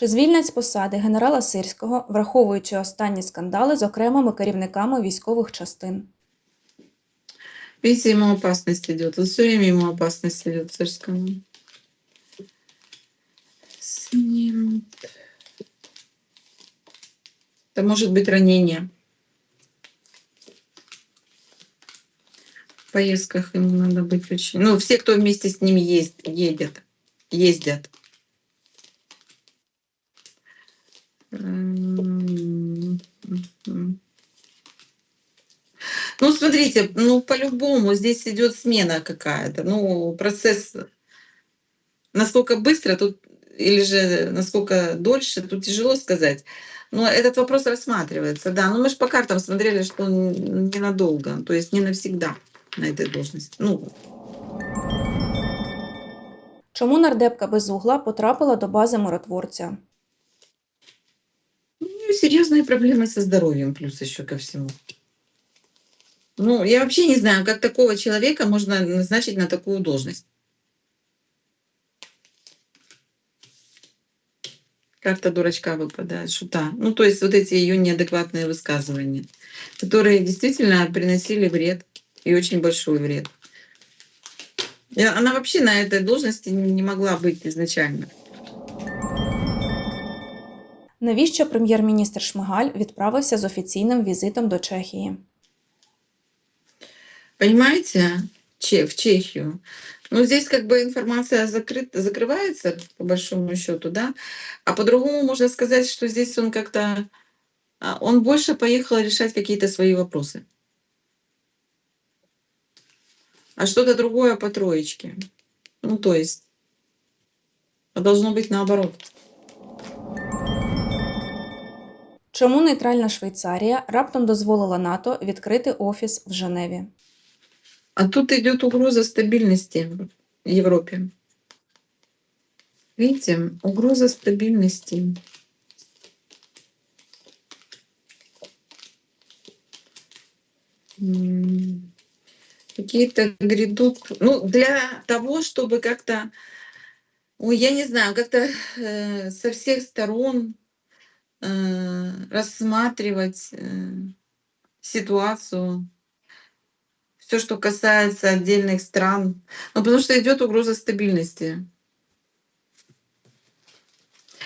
Чи звільнять з посади генерала Сирського, враховуючи останні скандали з окремими керівниками військових частин? Видите, ему опасность идет. Вот все время ему опасность идет царскому. Снимут. Это может быть ранение. В поездках ему надо быть очень... Ну, все, кто вместе с ним есть, едет, ездят. Ну, смотрите, ну, по-любому здесь идет смена какая-то. Ну, процесс насколько быстро тут или же насколько дольше, тут тяжело сказать. Но этот вопрос рассматривается, да. Но мы же по картам смотрели, что ненадолго, то есть не навсегда на этой должности. Ну, Чому нардепка Безугла потрапила до бази миротворця? У нее серьезные проблемы со здоровьем, плюс еще ко всему. Ну, я вообще не знаю, как такого человека можно назначить на такую должность. Карта дурачка выпадает, шута. Ну, то есть вот эти ее неадекватные высказывания, которые действительно приносили вред, и очень большой вред. Она вообще на этой должности не могла быть изначально. Навіщо прем'єр-міністр Шмигаль відправився з офіційним візитом до Чехії? Понимаете, Че- в Чехию. Ну, здесь как бы информация закрыт, закрывается, по большому счету, да. А по-другому можно сказать, что здесь он как-то... а, Он больше поехал решать какие-то свои вопросы. А что-то другое по троечке. Ну, то есть... а Должно быть наоборот. Чому нейтральна Швейцарія раптом дозволила НАТО відкрити офіс в Женеві? А тут идет угроза стабильности в Европе. Видите, угроза стабильности. М, Какие-то грядут, ну, для того, чтобы как-то, ой, я не знаю, как-то э, со всех сторон э, рассматривать э, ситуацию, все, что касается отдельных стран. Ну, потому что идет угроза стабильности.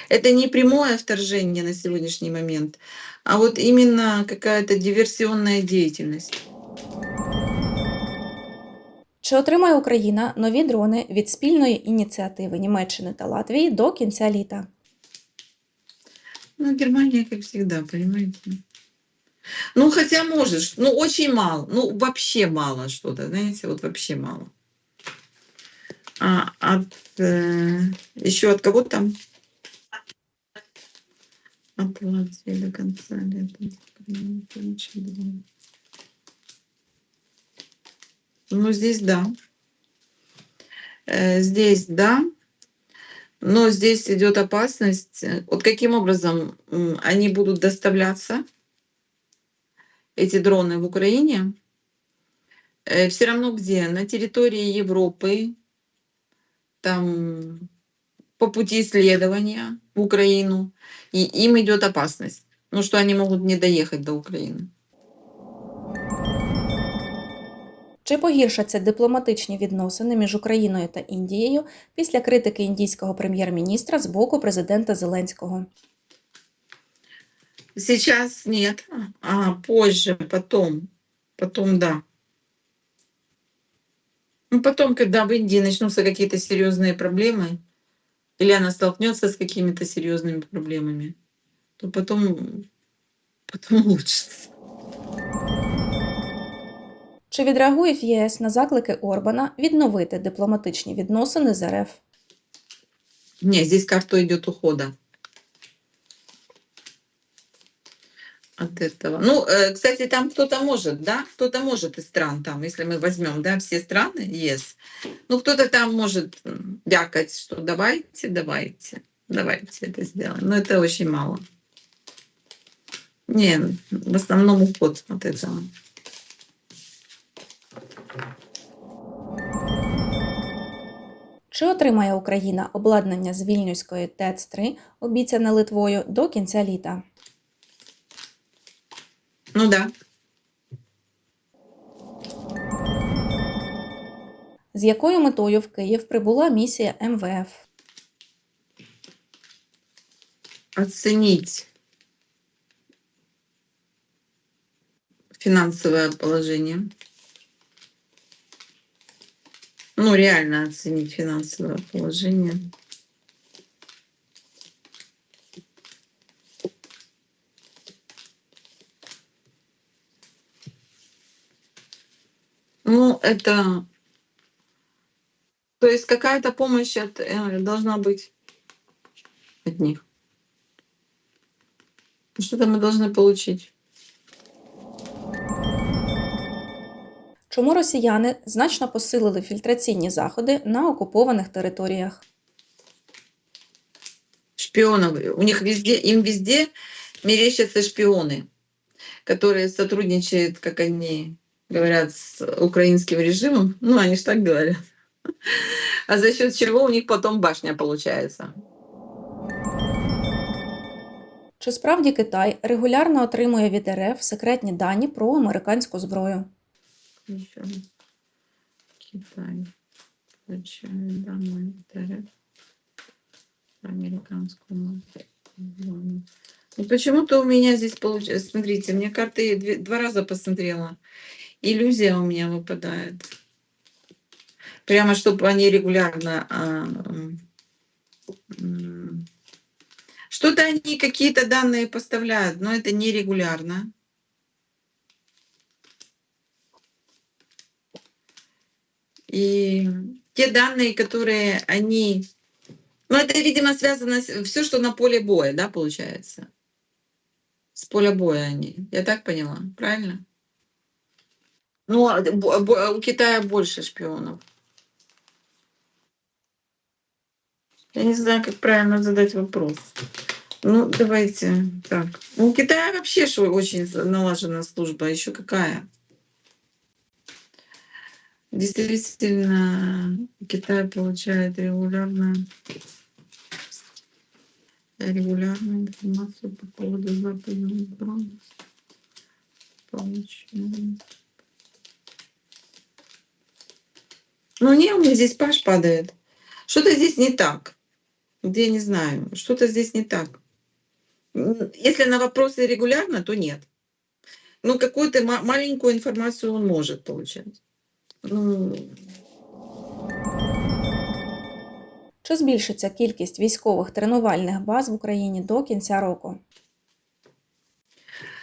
Это не прямое вторжение на сегодняшний момент, а вот именно какая-то диверсионная деятельность. Чи отримає Україна нові дрони від спільної ініціативи Німеччини та Латвії до кінця літа? Ну, Германия, как всегда, понимаете. Ну, хотя можешь, ну, очень мало, ну, вообще мало что-то, знаете, вот вообще мало. А от, э, еще от кого там? От Латвии до конца лета. Ну, здесь да. Э, Здесь да. Но здесь идет опасность. э, Вот каким образом они будут доставляться, эти дроны в Украине? Все равно где? На территории Европы, там по пути исследования в Украину. И им идет опасность. Ну, что они могут не доехать до Украины. Чи погіршаться дипломатичні відносини між Україною та Індією після критики індійського прем'єр-міністра з боку президента Зеленського? Сейчас нет, а позже, потом, потом да. Ну, потом, когда в Индии начнутся какие-то серьезные проблемы, или она столкнется с какими-то серьезными проблемами, то потом, потом лучше. Чи відреагує в ЄС на заклики Орбана відновити дипломатичні відносини з РФ? Не, здесь карта идет ухода. От этого. Ну, э, кстати, там кто-то может, да? Кто-то может из стран там, если мы возьмем, да, все страны, ЕС. Ну, кто-то там может м, вякать, что давайте, давайте, давайте это сделаем. Но это очень мало. Не, в основном уход от этого. Чи отримає Україна обладнання з Вільнюської ТЕЦ-3, обіцяне Литвою, до кінця літа? Ну да. З якою метою в Київ прибула місія МВФ? Оценить финансовое положение. Ну, реально оценить финансовое положение. Ну, это... То есть какая-то помощь от, э, должна быть от них. Что-то мы должны получить. Чому росіяни значно посилили фільтраційні заходи на окупованих територіях? шпионов. У них везде, им везде мерещатся шпионы, которые сотрудничают, как они говорят, с украинским режимом. Ну, они же так говорят. А за счет чего у них потом башня получается. Чи справді Китай регулярно отримує від РФ секретні дані про американську зброю? Еще раз. Китай. Получает домой ТРФ про американскую зону. Ну, почему-то у меня здесь получается, смотрите, мне карты две- два раза посмотрела. Иллюзия у меня выпадает. Прямо, чтобы они регулярно... а, Что-то они какие-то данные поставляют, но это нерегулярно. И те данные, которые они... Ну, это, видимо, связано с все, что на поле боя, да, получается? С поля боя они. Я так поняла, правильно? Ну, а у Китая больше шпионов. Я не знаю, как правильно задать вопрос. Ну, давайте так. У Китая вообще очень налажена служба. Еще какая? Действительно, Китай получает регулярно регулярную информацию по поводу западных дронов. Получает. Ну, не, у меня здесь паш падает. Что-то здесь не так. Я не знаю. Что-то здесь не так. Если на вопросы регулярно, то нет. Ну, какую-то ма- маленькую информацию он может получать. Ну, Чи збільшиться кількість військових тренувальних баз в Україні до кінця року?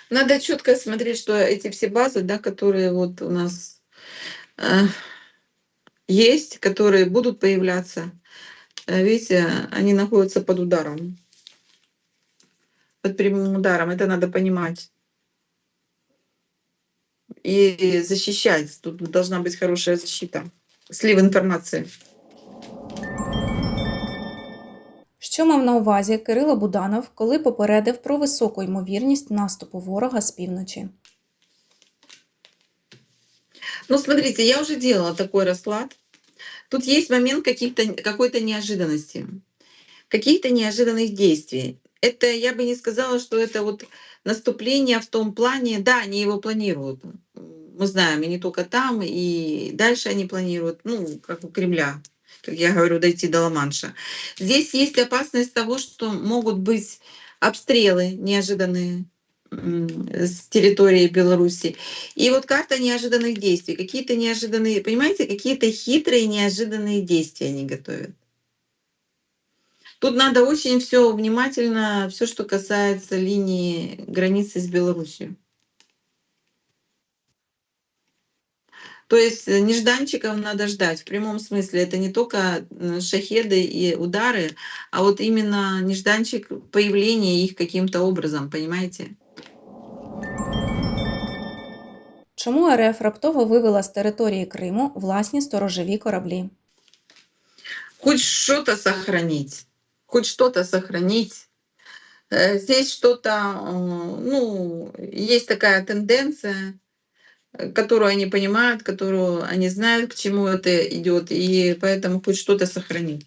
Надо четко смотреть, что эти все базы, да, которые вот у нас э, есть, которые будут появляться, э, видите, они находятся под ударом, под прямым ударом. Это надо понимать. И защищать. Тут должна быть хорошая защита. Слив информации. Що мав на увазі Кирило Буданов, коли попередив про високу ймовірність наступу ворога з півночі? Ну, смотрите, я уже делала такой расклад. Тут есть момент каких-то, какой-то неожиданности, каких-то неожиданных действий. Это я бы не сказала, что это вот наступление в том плане, да, они его планируют. Мы знаем, и не только там, и дальше они планируют, ну, как у Кремля, как я говорю, дойти до Ла-Манша. Здесь есть опасность того, что могут быть обстрелы неожиданные с территории Беларуси. И вот карта неожиданных действий. Какие-то неожиданные, понимаете, какие-то хитрые неожиданные действия они готовят. Тут надо очень все внимательно, все, что касается линии границы с Беларусью. То есть э, нежданчиков надо ждать. В прямом смысле это не только э, шахеды и удары, а вот именно нежданчик появления их каким-то образом, понимаете? Чому РФ раптово вивела з території Криму власні сторожові кораблі? хоть что-то сохранить, хоть что-то сохранить. Э, Здесь что-то, э, ну, есть такая тенденция э, которую они понимают, которую они знают, к чему это идет, и поэтому хоть что-то сохранить.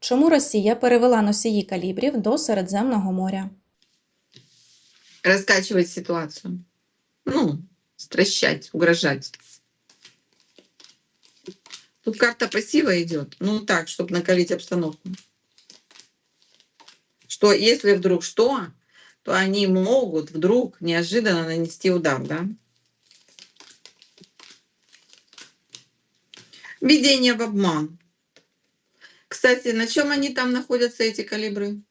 Чому Росія перевела носії калібрів до Середземного моря? Раскачивать ситуацию. Ну, стращать, угрожать. Тут карта пассива идет. Ну так, чтобы накалить обстановку. Что если вдруг что, то они могут вдруг неожиданно нанести удар, да? Введение в обман. Кстати, на чем они там находятся, эти калибры?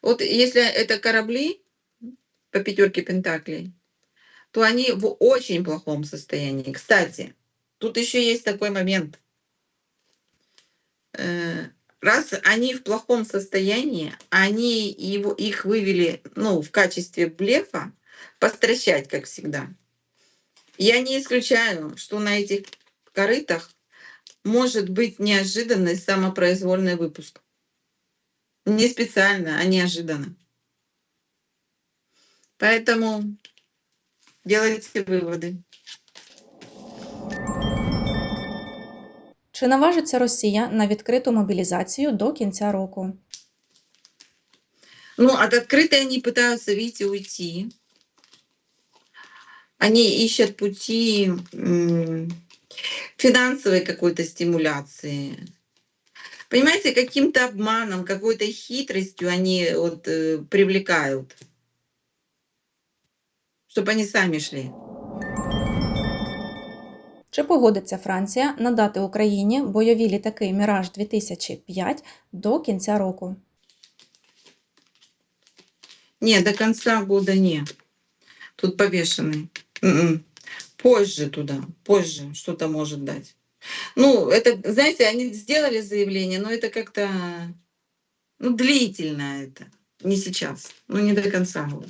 Вот если это корабли по пятерке пентаклей, то они в очень плохом состоянии. Кстати, тут еще есть такой момент. Раз они в плохом состоянии, они его, их вывели ну, в качестве блефа, постращать, как всегда. Я не исключаю, что на этих корытах может быть неожиданный самопроизвольный выпуск. Не специально, а неожиданно. Поэтому делайте выводы. Чи наважиться Росія на відкриту мобілізацію до кінця року? Ну, от открытой они пытаются, видите, уйти. Они ищут пути м, финансовой какой-то стимуляции. Понимаете, каким-то обманом, какой-то хитростью они вот, э, привлекают, чтобы они сами шли. Чи погодиться Франція надати Україні бойові літаки Міраж 2005 до кінця року? Не, до конца года не. Тут повешенный. М-м. Позже туда, позже что-то может дать. Ну, это, знаете, они сделали заявление, но это как-то ну, длительно это. Не сейчас, ну не до конца года.